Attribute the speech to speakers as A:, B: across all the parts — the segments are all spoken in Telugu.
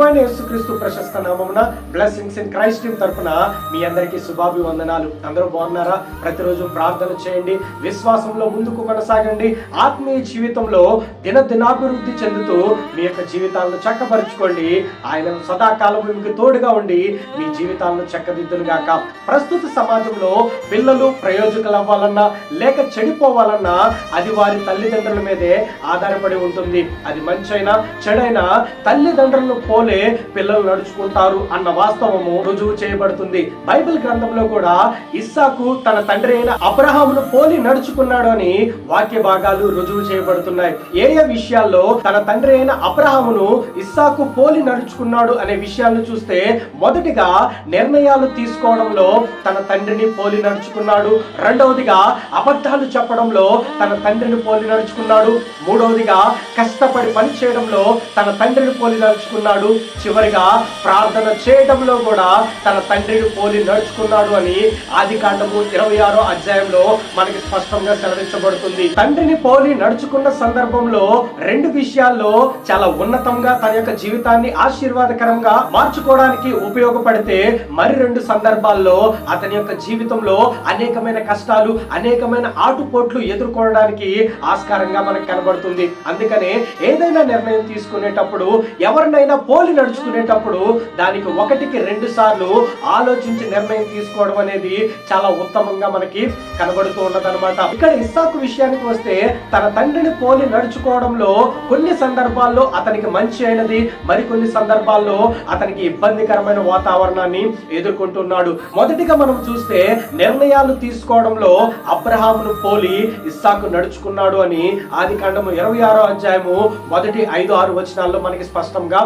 A: ప్రభు అయిన యేసుక్రీస్తు ప్రశస్త నామమున బ్లెస్సింగ్స్ ఇన్ క్రైస్ట్ టీమ్ మీ అందరికీ శుభాభివందనాలు. అందరూ బాగున్నారా? ప్రతిరోజు ప్రార్థన చేయండి విశ్వాసంలో ముందుకు కొనసాగండి ఆత్మీయ జీవితంలో దినదినాభివృద్ధి చెందుతూ మీ యొక్క జీవితాలను చక్కపరుచుకోండి. ఆయన సదాకాలం మీకు తోడుగా ఉండి మీ జీవితాలను చక్కదిద్దును గాక ప్రస్తుత సమాజంలో పిల్లలు ప్రయోజకులు అవ్వాలన్నా లేక చెడిపోవాలన్నా అది వారి తల్లిదండ్రుల మీదే ఆధారపడి ఉంటుంది. అది మంచైనా చెడైనా తల్లిదండ్రులను పోలి పిల్లలు నడుచుకుంటారు అన్న వాస్తవము రుజువు చేయబడుతుంది. బైబిల్ గ్రంథంలో కూడా ఇస్సాకు తన తండ్రి అయిన అబ్రహామును పోలి నడుచుకున్నాడు అని వాక్య భాగాలు రుజువు చేయబడుతున్నాయి. ఏ ఏ విషయాల్లో తన తండ్రి అయిన అబ్రహామును ఇస్సాకు పోలి నడుచుకున్నాడు అనే విషయాలను చూస్తే మొదటిగా నిర్ణయాలు తీసుకోవడంలో తన తండ్రిని పోలి నడుచుకున్నాడు. రెండవదిగా అబద్ధాలు చెప్పడంలో తన తండ్రిని పోలి నడుచుకున్నాడు. మూడవదిగా కష్టపడి పని చేయడంలో తన తండ్రిని పోలి నడుచుకున్నాడు. చివరిగా ప్రార్థన చేయడంలో కూడా తన తండ్రిని పోలి నడుచుకున్నాడు అని ఆది కాండము ఇరవై ఆరో అధ్యాయంలో మనకి స్పష్టంగా సెలవించబడుతుంది. తండ్రిని పోలి నడుచుకున్న సందర్భంలో రెండు విషయాల్లో చాలా ఉన్నతంగా తన యొక్క జీవితాన్ని ఆశీర్వాదకరంగా మార్చుకోవడానికి ఉపయోగపడితే మరి రెండు సందర్భాల్లో అతని యొక్క జీవితంలో అనేకమైన కష్టాలు అనేకమైన ఆటుపోట్లు ఎదుర్కోవడానికి ఆస్కారంగా మనకు కనబడుతుంది. అందుకనే ఏదైనా నిర్ణయం తీసుకునేటప్పుడు ఎవరినైనా పోలి నడుచుకునేటప్పుడు దానికి ఒకటికి రెండు సార్లు ఆలోచించి నిర్ణయం తీసుకోవడం అనేది చాలా ఉత్తమంగా మనకి కనబడుతూ ఉన్నదన్నమాట. ఇక్కడ ఇస్సాకు విషయానికి వస్తే తన తండ్రిని పోలి నడుచుకోవడంలో కొన్ని సందర్భాల్లో అతనికి మంచి అయినది మరికొన్ని సందర్భాల్లో అతనికి ఇబ్బందికరమైన వాతావరణాన్ని ఎదుర్కొంటున్నాడు. మొదటిగా మనం చూస్తే నిర్ణయాలు తీసుకోవడంలో అబ్రహామును పోలి ఇస్సాకు నడుచుకున్నాడు అని ఆది కాండము ఇరవై ఆరో అధ్యాయము మొదటి ఐదు ఆరు వచనాల్లో మనకి స్పష్టంగా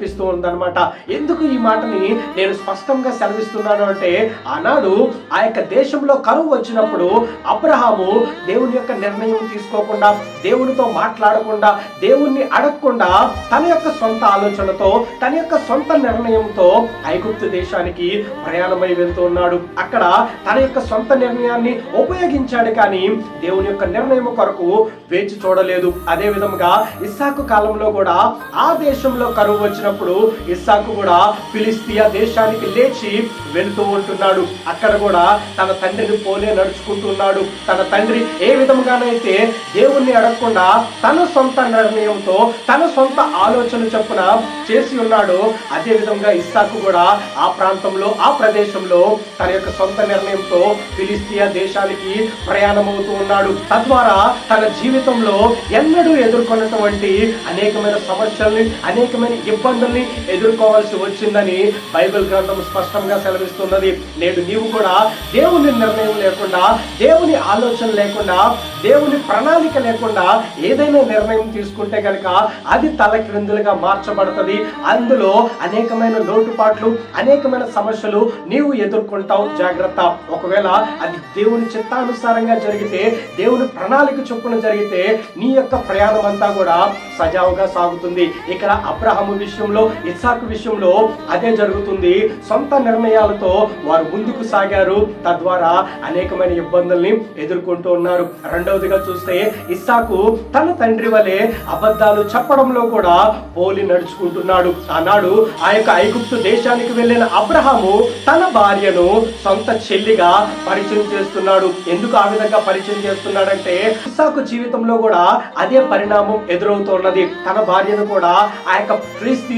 A: కనిపిస్తూ ఉందన్నమాట. ఎందుకు ఈ మాటని నేను స్పష్టంగా సెలవిస్తున్నాను అంటే ఆనాడు ఆ యొక్క దేశంలో కరువు వచ్చినప్పుడు అబ్రహాము దేవుని యొక్క నిర్ణయం తీసుకోకుండా దేవునితో మాట్లాడకుండా దేవుణ్ణి అడగకుండా తన యొక్క సొంత ఆలోచనతో తన యొక్క సొంత నిర్ణయంతో ఐగుప్తు దేశానికి ప్రయాణమై వెళ్తూ ఉన్నాడు. అక్కడ తన యొక్క సొంత నిర్ణయాన్ని ఉపయోగించాడు కానీ దేవుని యొక్క నిర్ణయం కొరకు వేచి చూడలేదు. అదే విధంగా ఇస్సాకు కాలంలో కూడా ఆ దేశంలో కరువు వచ్చిన చేసినప్పుడు ఇస్సాకు కూడా ఫిలిస్తియా దేశానికి లేచి వెళుతూ ఉంటున్నాడు. అక్కడ కూడా తన తండ్రిని పోలే నడుచుకుంటున్నాడు తన తండ్రి ఏ విధముగానైతే దేవుణ్ణి అడగకుండా తన సొంత నిర్ణయంతో తన సొంత ఆలోచన చొప్పున చేసి ఉన్నాడు అదే విధంగా ఇస్సాకు కూడా ఆ ప్రాంతంలో ఆ ప్రదేశంలో తన యొక్క సొంత నిర్ణయంతో ఫిలిస్తియా దేశానికి ప్రయాణమవుతూ ఉన్నాడు. తద్వారా తన జీవితంలో ఎన్నడూ ఎదుర్కొన్నటువంటి అనేకమైన సమస్యల్ని అనేకమైన ఇబ్బంది ఇబ్బందుల్ని ఎదుర్కోవాల్సి వచ్చిందని బైబిల్ గ్రంథం స్పష్టంగా సెలవిస్తున్నది. నేడు నీవు కూడా దేవుని నిర్ణయం లేకుండా దేవుని ఆలోచన లేకుండా దేవుని ప్రణాళిక లేకుండా ఏదైనా నిర్ణయం తీసుకుంటే కనుక అది తలక్రిందులుగా మార్చబడుతుంది. అందులో అనేకమైన లోటుపాట్లు అనేకమైన సమస్యలు నీవు ఎదుర్కొంటావు. జాగ్రత్త. ఒకవేళ అది దేవుని చిత్తానుసారంగా జరిగితే దేవుని ప్రణాళిక చొప్పున జరిగితే నీ యొక్క ప్రయాణం అంతా కూడా సజావుగా సాగుతుంది. ఇక్కడ అబ్రహము విషయంలో ఇస్సాకు విషయంలో అదే జరుగుతుంది. సొంత నిర్ణయాలతో వారు ముందుకు సాగారు. తద్వారా అనేకమైన ఇబ్బందుల్ని ఎదుర్కొంటూ ఉన్నారు. రెండవదిగా చూస్తే ఇస్సాకు తన తండ్రి వలె అబద్ధాలు చెప్పడంలో కూడా పోలి నడుచుకుంటున్నాడు. ఆనాడు ఆ యొక్క ఐగుప్తు దేశానికి వెళ్ళిన అబ్రహాము తన భార్యను సొంత చెల్లిగా పరిచయం చేస్తున్నాడు. ఎందుకు ఆ విధంగా పరిచయం చేస్తున్నాడంటే ఇస్సాకు జీవితంలో కూడా అదే పరిణామం ఎదురవుతున్నది తన భార్యను కూడా ఆ యొక్క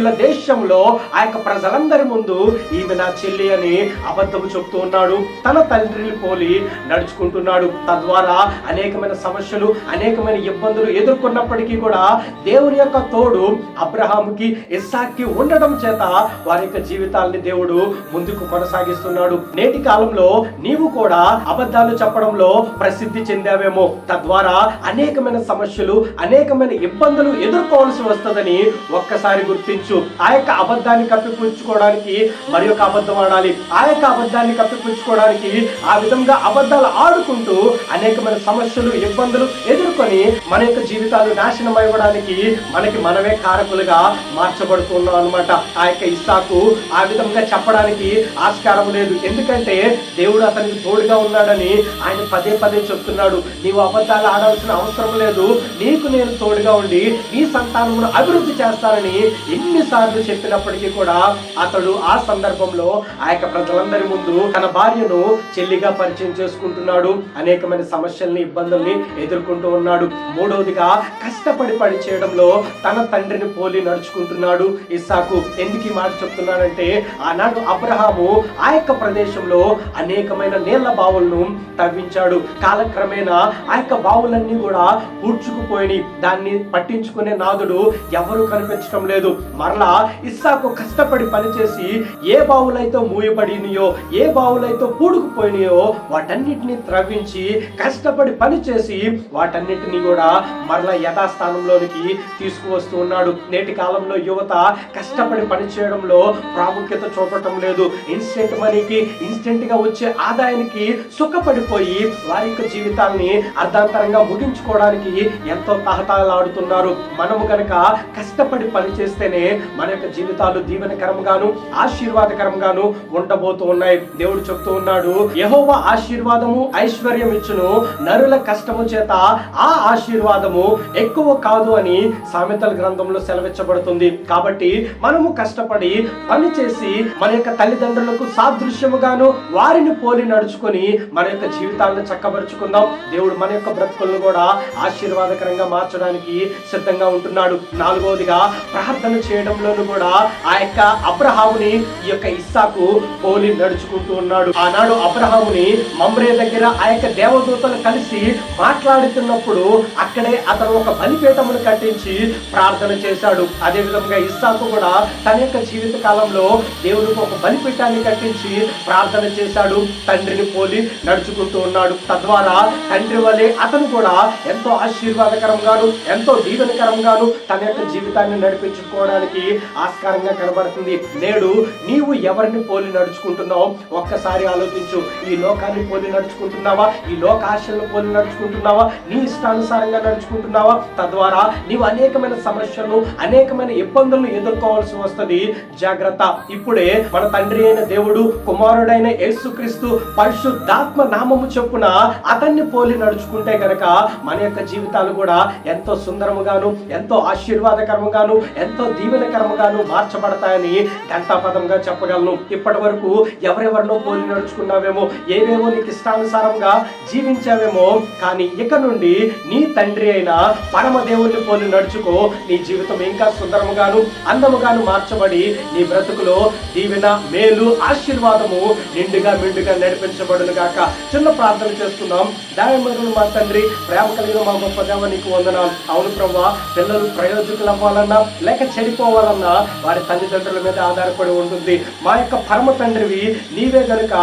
A: క్రీస్తీయుల దేశంలో ఆ యొక్క ప్రజలందరి ముందు ఈమె నా చెల్లి అని అబద్ధము చెప్తూ ఉన్నాడు. తన తండ్రిని పోలి నడుచుకుంటున్నాడు. తద్వారా అనేకమైన సమస్యలు అనేకమైన ఇబ్బందులు ఎదుర్కొన్నప్పటికీ కూడా దేవుని యొక్క తోడు అబ్రహాంకి ఇస్సాక్కి ఉండడం చేత వారి యొక్క జీవితాల్ని దేవుడు ముందుకు కొనసాగిస్తున్నాడు. నేటి కాలంలో నీవు కూడా అబద్ధాలు చెప్పడంలో ప్రసిద్ధి చెందావేమో. తద్వారా అనేకమైన సమస్యలు అనేకమైన ఇబ్బందులు ఎదుర్కోవాల్సి వస్తుందని ఒక్కసారి గుర్తించు. ఆ యొక్క అబద్ధాన్ని కప్పిపుచ్చుకోవడానికి మరి యొక్క అబద్ధం ఆడాలి. ఆ యొక్క అబద్ధాన్ని కప్పిపుచ్చుకోవడానికి ఆ విధంగా అబద్ధాలు ఆడుకుంటూ అనేకమైన సమస్యలు ఇబ్బందులు ఎదుర్కొని మన యొక్క జీవితాలు నాశనం అవ్వడానికి మనకి మనమే కారకులుగా మార్చబడుతున్నాం అనమాట ఆ యొక్క ఇస్సాకు ఆ విధంగా చెప్పడానికి ఆస్కారం లేదు. ఎందుకంటే దేవుడు అతనికి తోడుగా ఉన్నాడని ఆయన పదే పదే చెప్తున్నాడు. నీవు అబద్ధాలు ఆడాల్సిన అవసరం లేదు. నీకు నేను తోడుగా ఉండి నీ సంతానమును అభివృద్ధి చేస్తానని ఎన్ని ఎన్నిసార్లు చెప్పినప్పటికీ కూడా అతడు ఆ సందర్భంలో ఆ యొక్క ప్రజలందరి ముందు తన భార్యను చెల్లిగా పరిచయం చేసుకుంటున్నాడు. అనేకమైన సమస్యల్ని ఇబ్బందుల్ని ఎదుర్కొంటూ ఉన్నాడు. మూడవదిగా కష్టపడి పని చేయడంలో తన తండ్రిని పోలి నడుచుకుంటున్నాడు. ఇస్సాకు ఎందుకు ఈ మాట చెప్తున్నానంటే ఆనాడు అబ్రహాము ఆ యొక్క ప్రదేశంలో అనేకమైన నీళ్ళ బావులను తవ్వించాడు. కాలక్రమేణా ఆ యొక్క బావులన్నీ కూడా పూడ్చుకుపోయి దాన్ని పట్టించుకునే నాదుడు ఎవరు కనిపించడం లేదు. మరలా ఇస్సాకు కష్టపడి పనిచేసి ఏ బావులైతే మూయబడినయో ఏ బావులైతే పూడుకుపోయినాయో వాటన్నిటిని త్రవ్వించి కష్టపడి పనిచేసి వాటన్నిటిని కూడా మరలా యథాస్థానంలోనికి తీసుకువస్తూ ఉన్నాడు. నేటి కాలంలో యువత కష్టపడి పని చేయడంలో ప్రాముఖ్యత చూపటం లేదు. ఇన్స్టెంట్ మనీకి ఇన్స్టెంట్గా వచ్చే ఆదాయానికి సుఖపడిపోయి వారి యొక్క జీవితాన్ని అర్ధాంతరంగా ముగించుకోవడానికి ఎంతో తహతలాడుతున్నారు మనము కనుక కష్టపడి పని చేస్తేనే మన యొక్క జీవితాలు దీవెనకరంగాను ఆశీర్వాదకరంగాను ఉండబోతూ ఉన్నాయి. దేవుడు చెప్తూ ఉన్నాడు యహోవ ఆశీర్వాదము ఐశ్వర్యం ఇచ్చును నరుల కష్టము చేత ఆ ఆశీర్వాదము ఎక్కువ కాదు అని సామెతల గ్రంథంలో సెలవిచ్చబడుతుంది. కాబట్టి మనము కష్టపడి పని చేసి మన యొక్క తల్లిదండ్రులకు సాదృశ్యముగాను వారిని పోలి నడుచుకొని మన యొక్క జీవితాలను చక్కబరుచుకుందాం. దేవుడు మన యొక్క బ్రతుకులను కూడా ఆశీర్వాదకరంగా మార్చడానికి సిద్ధంగా ఉంటున్నాడు. నాలుగవదిగా ప్రార్థన చేయడంలోనూ కూడా ఆ యొక్క అబ్రహాముని ఈ యొక్క ఇస్సాకు పోలి నడుచుకుంటూ ఉన్నాడు. ఆనాడు అబ్రహాముని మమ్రే దగ్గర ఆ యొక్క దేవదూతలు కలిసి మాట్లాడుతున్నప్పుడు అక్కడే అతను ఒక బలిపీఠమును కట్టించి ప్రార్థన చేశాడు. అదే విధంగా ఇస్సాకు కూడా తన యొక్క జీవిత కాలంలో దేవునికి ఒక బలిపీఠాన్ని కట్టించి ప్రార్థన చేశాడు. తండ్రిని పోలి నడుచుకుంటూ ఉన్నాడు. తద్వారా తండ్రి వలె అతను కూడా ఎంతో ఆశీర్వాదకరంగాను ఎంతో దీవెనకరంగాను తన యొక్క జీవితాన్ని నడిపించుకోవడానికి ఆస్కారంగా కనబడుతుంది. నేడు నీవు ఎవరిని పోలి నడుచుకుంటున్నావు? ఒక్కసారి ఆలోచించు. ఈ లోకాన్ని పోలి నడుచుకుంటున్నావా? ఈ లోక ఆశలను పోలి నడుచుకుంటున్నావా? నీ ఇష్టానుసారంగా నడుచుకుంటున్నావా? తద్వారా నీవు అనేకమైన సమస్యలను అనేకమైన ఇబ్బందులను ఎదుర్కోవాల్సి వస్తుంది. జాగ్రత్త. ఇప్పుడే మన తండ్రి అయిన దేవుడు కుమారుడైన యేసుక్రీస్తు పరిశుద్ధాత్మ నామము చొప్పున అతన్ని పోలి నడుచుకుంటే గనక మన యొక్క జీవితాలు కూడా ఎంతో సుందరముగాను ఎంతో ఆశీర్వాదకరముగాను ఎంతో దీవెన దీవెనకరముగాను మార్చబడతాయని ఘంటాపదంగా చెప్పగలను. ఇప్పటి వరకు ఎవరెవరినో పోలి నడుచుకున్నావేమో ఏవేమో నీకు ఇష్టానుసారంగా జీవించావేమో కానీ ఇక నుండి నీ తండ్రి అయిన పరమదేవుని పోలి నడుచుకో. నీ జీవితం ఇంకా సుందరముగాను అందముగాను మార్చబడి నీ బ్రతుకులో దీవెన మేలు ఆశీర్వాదము నిండుగా మిండుగా నడిపించబడును గాక. చిన్న ప్రార్థన చేస్తున్నాం. దాయమరులు మా తండ్రి ప్రేమ కలిగిన మా గొప్ప దేవ నీకు వందనాం అవును ప్రభా పిల్లలు ప్రయోజకులు అవ్వాలన్నా లేక చెడిపో వలన వారి తల్లిదండ్రుల మీద ఆధారపడి ఉంటుంది. మా యొక్క పరమ తండ్రివి నీవే గనుక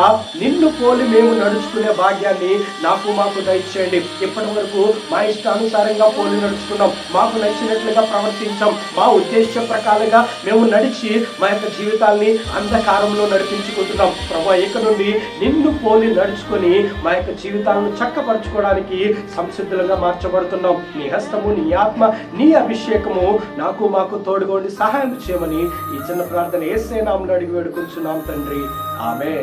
A: నిన్ను పోలి మేము నడుచుకునే భాగ్యాన్ని నాకు మాకు దయచేయండి. ఇప్పటి వరకు మా ఇష్టానుసారంగా పోలి నడుచుకున్నాం. మాకు నచ్చినట్లుగా ప్రవర్తించాం. మా ఉద్దేశ ప్రకారంగా మేము నడిచి మా యొక్క జీవితాల్ని అంధకారంలో నడిపించుకుంటున్నాం. ప్రభా ఇక నుండి నిన్ను పోలి నడుచుకొని మా యొక్క జీవితాలను చక్కపరచుకోవడానికి సంసిద్ధులుగా మార్చబడుతున్నాం. నీ హస్తము నీ ఆత్మ నీ అభిషేకము నాకు మాకు తోడుగోండి సహాయం చేయమని ఈ చిన్న ప్రార్థన ఏ నామని అడిగి వేడుకుంటున్నాం తండ్రి. ఆమె